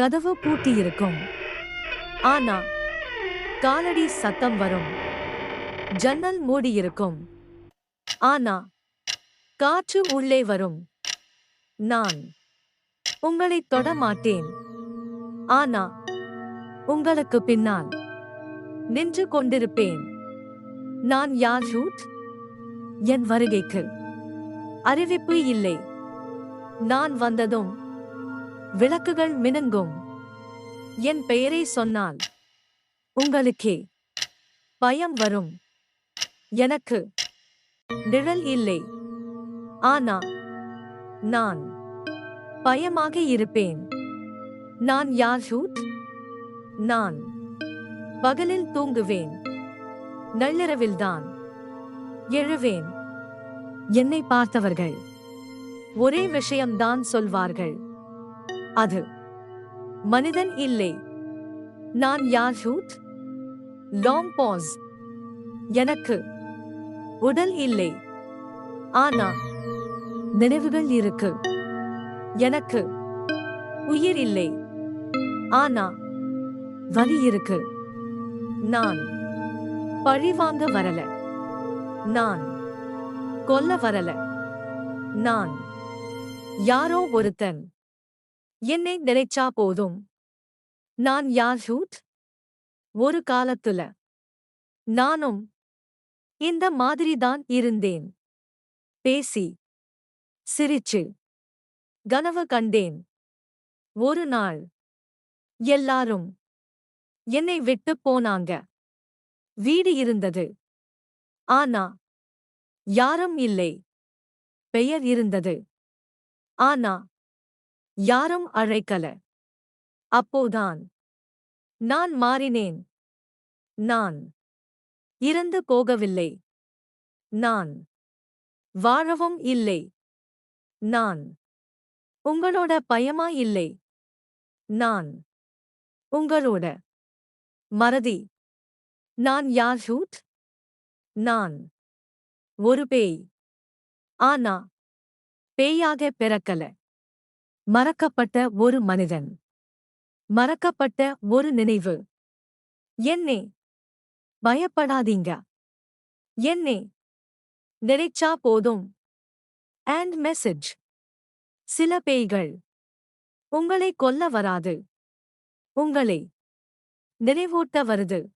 கதவு பூட்டியிருக்கும். ஆனா காலடி சத்தம் வரும். ஜன்னல் மூடியிருக்கும். ஆனா காற்று உள்ளே வரும். நான் உங்களைத் தொட மாட்டேன். ஆனா உங்களுக்கு பின்னால் நின்று கொண்டிருப்பேன். நான் யார் ரூட் என் வருகைக்கு அறிவிப்பு இல்லை. நான் வந்ததும் விளக்குகள் மினுங்கும். என் பெயரை சொன்னால் உங்களுக்கே பயம் வரும். எனக்கு நிழல் இல்லை. ஆனா நான் பயமாக இருப்பேன். நான் யார் ரூட் நான் பகலில் தூங்குவேன். நள்ளிரவில்தான் எழுவேன். என்னை பார்த்தவர்கள் ஒரே விஷயம்தான் சொல்வார்கள். அது மனிதன் இல்லை நான் யார் ஹூட் லாங் பாஸ் எனக்கு உடல் இல்லை ஆனா நினைவுகள் இருக்கு எனக்கு உயிர் இல்லை ஆனா வலி இருக்கு நான் பழிவாங்க வரல நான் கொல்ல வரல நான் யாரோ ஒருத்தன் என்னை நினைச்சா போதும். நான் யார் ரூட் ஒரு காலத்துல. நானும் இந்த மாதிரிதான் இருந்தேன். பேசி சிரிச்சு கனவு கண்டேன். ஒரு நாள் எல்லாரும் என்னை விட்டு போனாங்க. வீடு இருந்தது. ஆனா யாரும் இல்லை. பெயர் இருந்தது. ஆனா யாரும் அழைக்கல. அப்போதான் நான் மாறினேன். நான் இறந்து போகவில்லை. நான் வாழவும் இல்லை. நான் உங்களோட பயமா இல்லை. நான் உங்களோட மறதி. நான் யார் ஷூட்? நான் ஒரு பேய். ஆனா பேயாக பிறக்கல. மறக்கப்பட்ட ஒரு மனிதன். மறக்கப்பட்ட ஒரு நினைவு. என்னே? பயப்படாதீங்க. என்னே? நினைச்சா போதும். அண்ட் மெசேஜ் சில பேய்கள். உங்களை கொல்ல வராது. உங்களை நினைவூட்ட வருது.